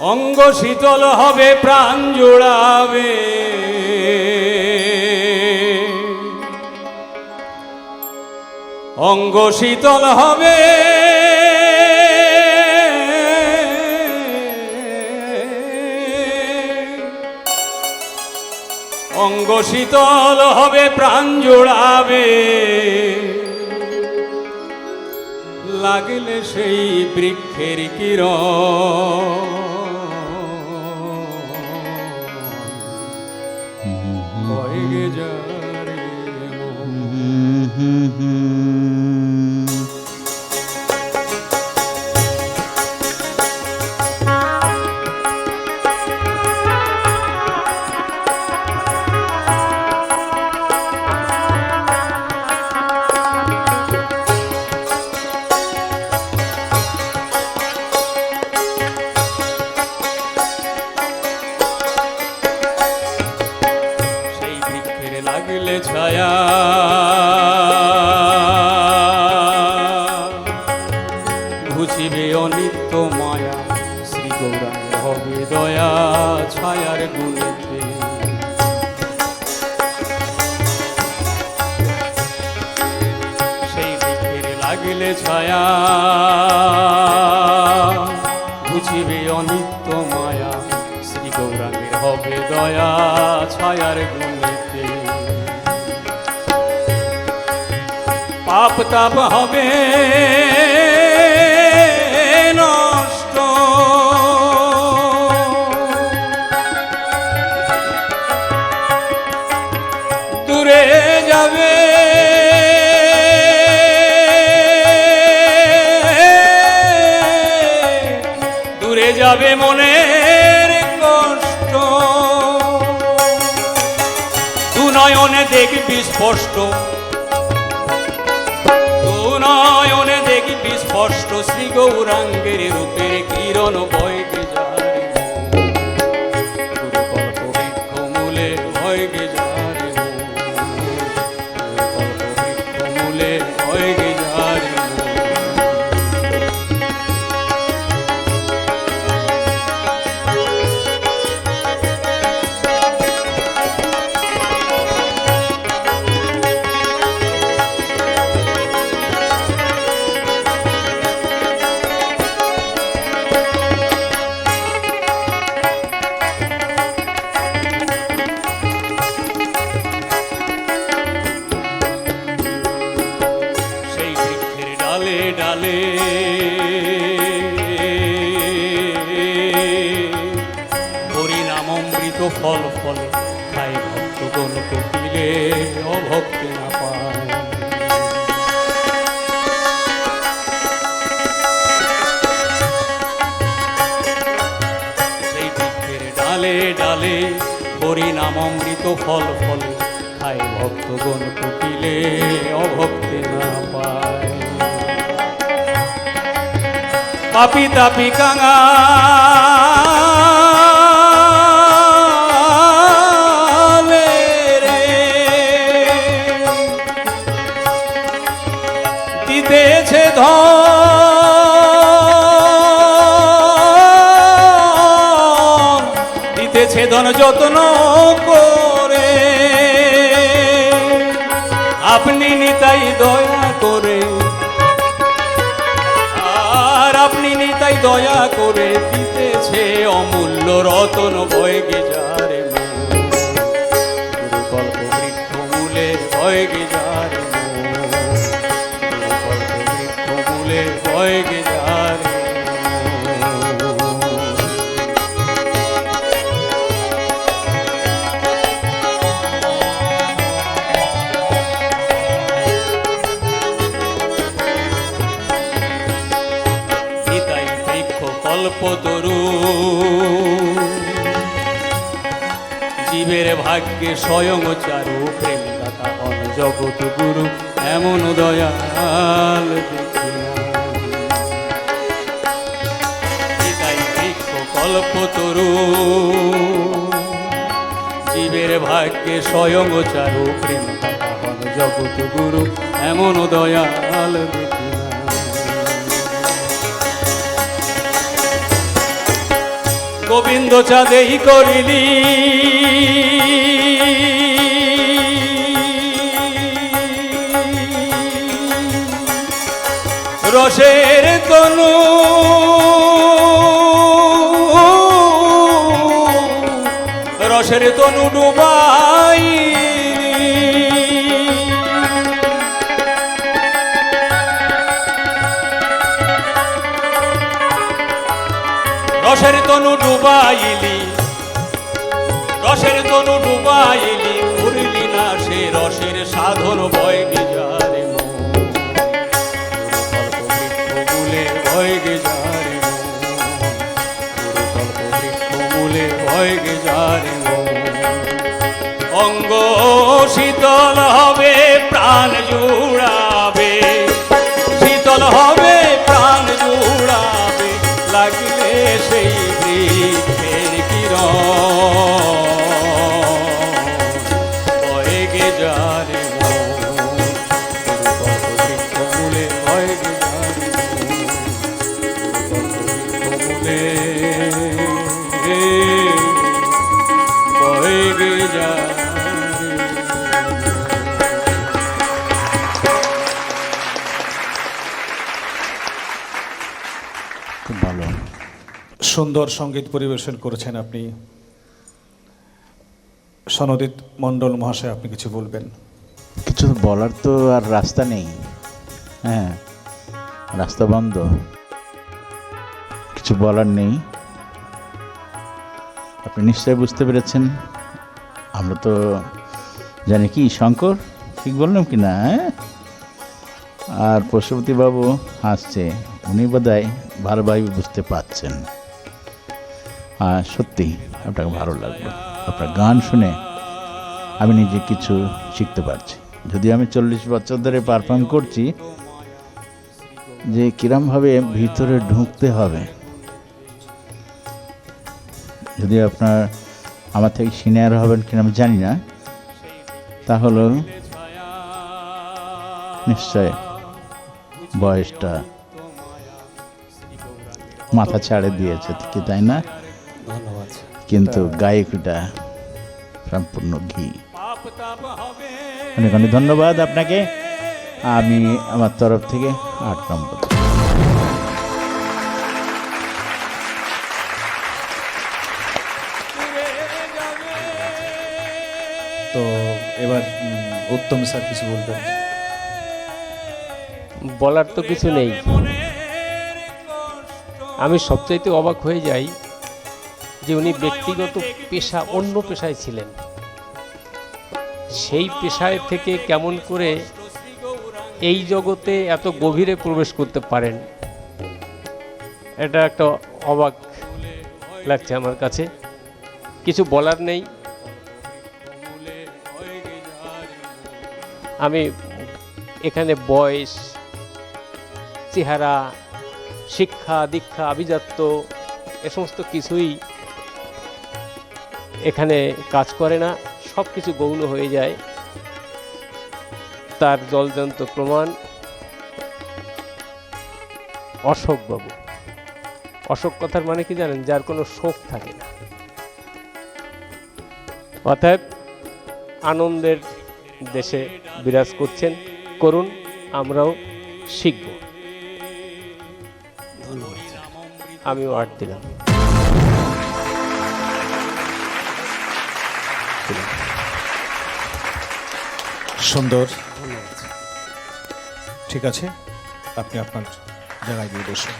অঙ্গ শীতল হবে, প্রাণ জোড়াবে। অঙ্গ শীতল হবে। অঙ্গ শীতল হবে, প্রাণ জোড়াবে। লাগলে সেই বৃক্ষের কিরণ। বয়ে যারে ঘুচিবে অনিত্য মায়া। শ্রী গৌরাঙ্গ হবে দয়া, ছায়ার গুণেতে। সেই বৃক্ষের লাগলে ছায়া, বুঝিবে অনিত্য মায়া। শ্রী গৌরাঙ্গের হবে দয়া, ছায়ার গুণেতে। পাপ তাপ হবে। নয়নে দেখবি স্পষ্ট নয়নে দেখবি স্পষ্ট শ্রী গৌরাঙ্গের রূপের কিরণ বয়কে ডালে ডালে। হরিনাম অমৃত ফল, ফলে খাই ভক্তগণ কপিলে, অভক্তে না পায়। সেই বৃক্ষের ডালে ডালে হরিনাম অমৃত ফল, ফলে খায় ভক্তগণ কুটিলে অভক্তে না পায়। পাপি তাপি কাঙা দিতেছে দিতেছে ধন যত্ন করে। আপনি নিতাই দয়া করে আপনি নিতাই দয়া করে দিতেছে অমূল্য রতন বয়গে যারে মন। গুরুকল্প বৃক্ষ মূলে বয়গে যারে মন। গুরুকল্প বৃক্ষ মূলে বয়গে যারে তরু জীবের ভাগ্যে স্বয়ং চারু প্রেম দাতা হন জগৎ গুরু, এমন দয়াল কল্প তরু। জীবের ভাগ্যে স্বয়ং চারু প্রেম দাতা হন গুরু, এমন দয়াল দেখি গোবিন্দ চাঁদেই করিলি। রসের তনু রসের তনু ডুবাই তনু ডুবাইলি, রসের তনু ডুবাইলি করলি না সে রসের সাধন ভয় গিজারে মূলে ভয় গিজারে মূলে ভয় গিজারে অঙ্গ শীতল হবে, প্রাণ জুড়াবে খুব ভালো। সুন্দর সংগীত পরিবেশন করেছেন আপনি। সনদিত মণ্ডল মহাশয় আপনি কিছু বলবেন? কিছু বলার তো আর রাস্তা নেই। হ্যাঁ রাস্তা বন্ধ। কিছু বলার নেই। আপনি নিশ্চয়ই বুঝতে পেরেছেন। আমরা তো জানি কি শঙ্কর ঠিক বললাম কি না হ্যাঁ? আর পশুপতিবাবু হাসছে। উনি বোধহয় ভালোভাবে বুঝতে পারছেন। আর সত্যি আপনাকে ভালো লাগল। আপনার গান শুনে আমি নিজে কিছু শিখতে পারছি। যদি আমি চল্লিশ বছর ধরে পারফর্ম করছি, যে কিরমভাবে ভিতরে ঢুকতে হবে। যদি আপনার, আমার থেকে সিনিয়র হবেন কিনা আমি জানি না। তাহলে নিশ্চয় বয়সটা মাথা ছাড়ে দিয়েছে কি তাই না? কিন্তু গায়কটা সম্পূর্ণ ঘি। অনেক অনেক ধন্যবাদ আপনাকে। আমি আমার তরফ থেকে আট নম্বর। তো এবার উত্তম স্যার কিছু বলবেন। বলার তো কিছু নেই। আমি সবচাইতে অবাক হয়ে যাই যে উনি ব্যক্তিগত পেশা অন্য পেশায় ছিলেন। সেই পেশায় থেকে কেমন করে এই জগতে এত গভীরে প্রবেশ করতে পারেন? এটা একটা অবাক লাগছে আমার কাছে। কিছু বলার নেই। আমি এখানে বয়স, চেহারা শিক্ষা, দীক্ষা, আভিজাত্য, এ সমস্ত কিছুই এখানে কাজ করে না। সব কিছু গৌণ হয়ে যায়। তার জলজন্ত প্রমাণ অশোক বাবু। অশোক কথার মানে কি জানেন? যার কোনো শোক থাকে না। অতএব আনন্দের দেশে বিরাজ করছেন। করুন, আমরাও শিখব। আমিও আট দিলাম। সুন্দর। ঠিক আছে আপনি আপনার জায়গায় দিয়ে বসুন।